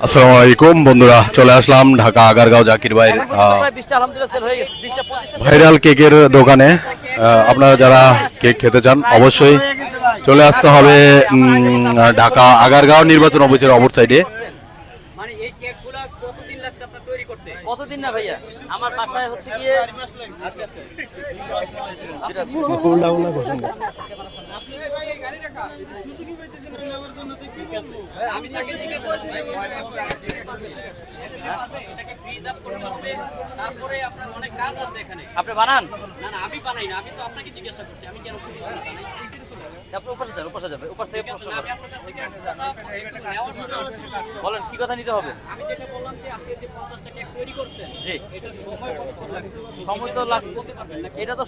আসসালামু আলাইকুম বন্ধুরা চলে আসলাম ঢাকা আগারগাঁও জাকির ভাইয়ের ভাইরাল কেকের দোকানে আপনারা যারা কেক খেতে চান অবশ্যই চলে আসতে হবে ঢাকা আগারগাঁও নির্বাচন অফিসের অপর সাইডে মানে এই কেকগুলা কতদিন লাগছে আপনার তৈরি করতে কতদিন না ভাইয়া? আমার বাসায় হচ্ছে গিয়ে তারপরে আপনি বানান? না না আমি বানাই না আমি তো আপনাকে জিজ্ঞাসা করছি আমি কেন উপাসে যাবে উপাস থেকে। বলেন, কি কথা নিতে হবে আমি যেটা বললাম যে আপনি যে পঞ্চাশটা কেক তৈরি করছেন জি। সময় কতক্ষণ লাগছে। সময় তো লাগছে এটা তো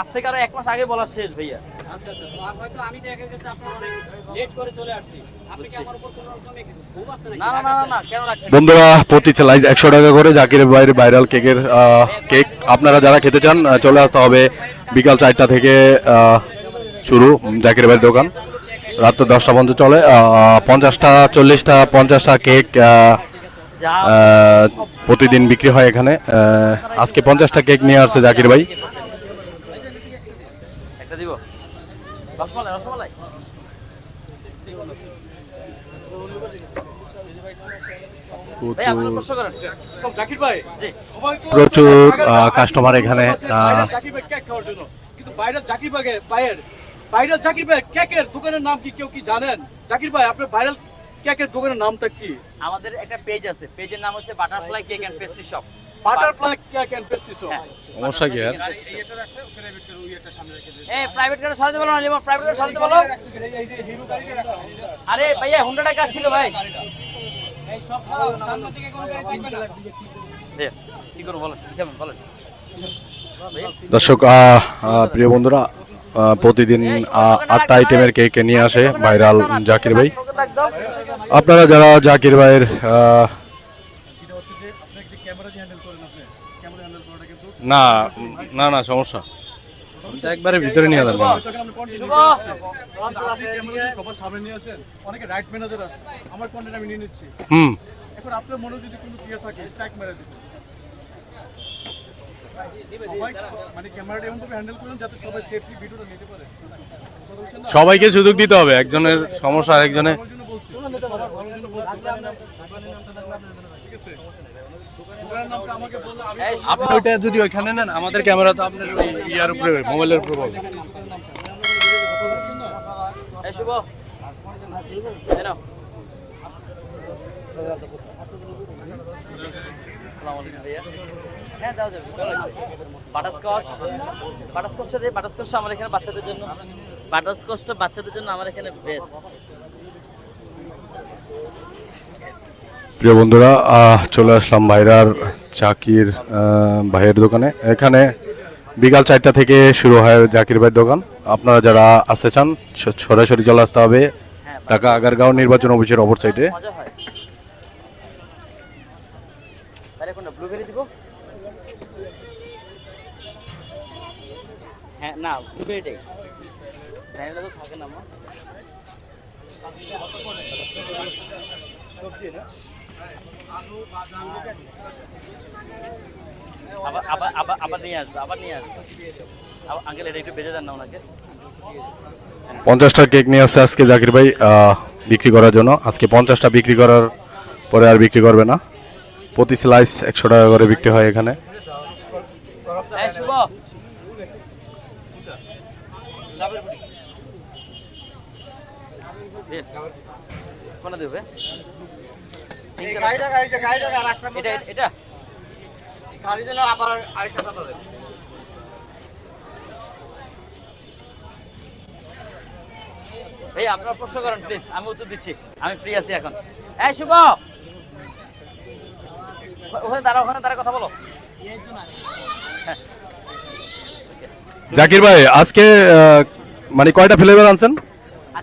আজ থেকে আরও এক মাস আগে বলা শেষ ভাইয়া। আচ্ছা আচ্ছা। হয়তো আমি দেখা গেছে আপনার অনেক লেট করে চলে আসছি। আপনি কি আমার উপর কোনো রকমের ক্ষোভ আছে নাকি? না না না না, না কেন রাখছেন? বন্ধুরা প্রতি একশো টাকা করে জাকির ভাইয়ের ভাইরাল কেকের কেক আপনারা যারা খেতে চান চলে আসতে হবে বিকাল চারটা থেকে শুরু জাকির ভাইয়ের দোকান। রাত্র দশটা পর্যন্ত চলে। পঞ্চাশটা চল্লিশটা পঞ্চাশটা কেক আহ, প্রতিদিন বিক্রি হয় এখানে। আজকে পঞ্চাশটা কেক নিয়ে আসছে জাকির ভাই। একটা দিব। রসমালাই রসমালাই। ভাই আপনি প্রশ্ন করেন। সব জাকির ভাই সবাই তো প্রচুর, কাস্টমার এখানে, ভাইরাল জাকির ভাই কেক খাওয়ার জন্য। কিন্তু ভাইরাল জাকির ভাই ভাইয়ের ভাইরাল জাকির ভাই কেকের দোকানের নাম কি কেউ কি জানেন? জাকির ভাই আপনার ভাইরাল কেকের দোকানের নামটা কি? আমাদের একটা পেজ আছে পেজের নাম হচ্ছে butterfly cake and pastry shop butterfly cake and pastry shop সমস্যা কি? আর এ প্রাইভেট কারে সরাতে বলো না লিমন প্রাইভেট কারে সরাতে বলো। আরে ভাইয়া হুন্ডাটা কাজ ছিল ভাই? দে, কি করব বলেন কেমন বলেন? দর্শক আহ, আহ, প্রিয় বন্ধুরা প্রতিদিন আটটা আইটেমের কেক নিয়ে আসে ভাইরাল জাকির ভাই। আপনারা যারা জাকির ভাইয়ের না না না সমস্যা। একবারে ভিতরে নিয়ে যাবেন সবার সামনে নিয়ে আসেন অনেকে রাইট ম্যানেজার আছে আমার কন্টেন্ট আমি নিয়ে নিচ্ছি হুম। এখন আপনার মনে যদি কোনো থাকে স্ট্রাইক মেরে দিবেন। সবাইকে সুযোগ দিতে হবে, একজনের সমস্যা আরেকজনে আমার জন্য বলছি সবার ভালোর জন্য বলছি দোকানের নাম- দোকানের নামটা থাকলে আপনার জানা ঠিক আছে দোকানের নামটা আমাকে বললে আমি এই আপনি ওইটা যদি ওইখানে নেন, আমাদের ক্যামেরা তো আপনার ইয়ার উপরে, মোবাইলের উপরে। হ্যাঁ দাও যাবে বাটারস্কচ বাটারস্কচটা দিয়ে বাটারস্কচটা আমার এখানে বাচ্চাদের জন্য বাটারস্কচটা বাচ্চাদের জন্য আমার এখানে বেস্ট প্রিয় বন্ধুরা চলে আসলাম ভাইরার চাকির ভাইয়ের দোকানে। এখানে বিকাল চারটা থেকে শুরু হয় জাকির ভাইয়ের দোকান। আপনারা যারা আসতে চান সরাসরি চলে আসতে হবে হ্যাঁ ঢাকা আগারগাঁও নির্বাচন অফিসের অপর সাইডে মজা হয় তাহলে কোনটা ব্লুবেরি দিব হ্যাঁ না ব্লুবেরিটাই ভ্যানিলা তো থাকে না আমার আবার আবার আবার আবার নিয়ে আসবে আবার নিয়ে আসবে। আঙ্কেল এটা একটু বেজে দেন না ওনাকে। পঞ্চাশটা কেক নিয়ে আসছে আজকে জাকির ভাই বিক্রি করার জন্য। আজকে পঞ্চাশটা বিক্রি করার পরে আর বিক্রি করবে না। প্রতি স্লাইস একশো টাকা করে বিক্রি হয় এখানে এই শুভ কোনটা দেবে? এটা এটা? এই আপনারা প্রশ্ন করেন প্লিজ আমি উত্তর দিচ্ছি। আমি ফ্রি আছি এখন। এই শুভ! ওখানে দাঁড়া ওখানে দাঁড়া কথা বলো। জাকির ভাই আজকে মানে কয়টা ফ্লেভার আনছেন?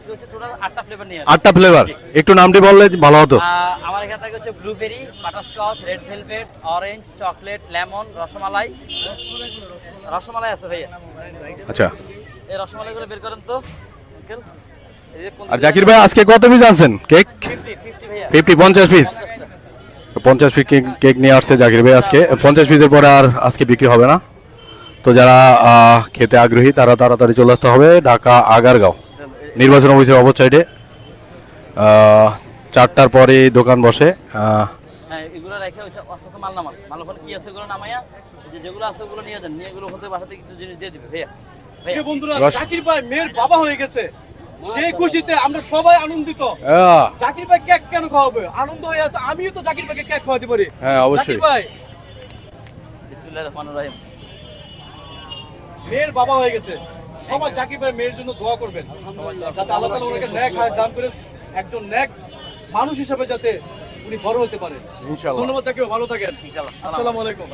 আজকে হচ্ছে টোটাল আটটা ফ্লেভার নিয়ে আটটা ফ্লেভার একটু নামটি বললে ভালো হতো। আমার এখানে থাকে হচ্ছে blueberry butterscotch red velvet orange chocolate lemon rasmalai. Rasmalai আছে ভাইয়া। আচ্ছা। এই রসমালাইগুলো বের করেন তো আর জাকির ভাই আজকে কত পিস আনছেন? কেক? ফিফটি পঞ্চাশ পিস পঞ্চাশ পিস কেক নিয়ে আসছে জাকির ভাই আজকে। পঞ্চাশ পিসের পরে আর আজকে বিক্রি হবে না। তো যারা খেতে আগ্রহী তারা তাড়াতাড়ি চলে আসতে হবে। ঢাকা আগারগাঁও। নির্বাচন অফিসের অপর সাইডে চারটার পরে দোকান বসে হ্যাঁ এগুলো রেখে ওইটা আস্তে আস্তে মাল নামান মাল ওখানে কি আছে ওগুলো নামাইয়া যে যেগুলো আছে ওগুলো নিয়ে যান নিয়ে এগুলো হতে বাসাতে কিছু জিনিস দিয়ে দিবে ভাইয়া। ভাইয়া। বন্ধুরা জাকির ভাই মেয়ের বাবা হয়ে গেছে। সেই খুশিতে আমরা সবাই আনন্দিত। জাকির ভাই কেক কেন খাওয়াবে? আনন্দ হয়ে তো আমিও তো জাকির ভাইকে কেক খাওয়াতে পারি। হ্যাঁ, অবশ্যই। জাকির ভাই। বিসমিল্লাহির রহমানির রহিম। মেয়ের বাবা হয়ে গেছে। সবাই জাকিবের ভাই মেয়ের জন্য দোয়া করবেন। যাতে আল্লাহ তালা ওনাকে ন্যাক হায় দান করে একজন ন্যাক মানুষ হিসেবে যাতে উনি বড় হতে পারেন ধন্যবাদ জাকিব ভালো থাকেন। আসসালাম আলাইকুম।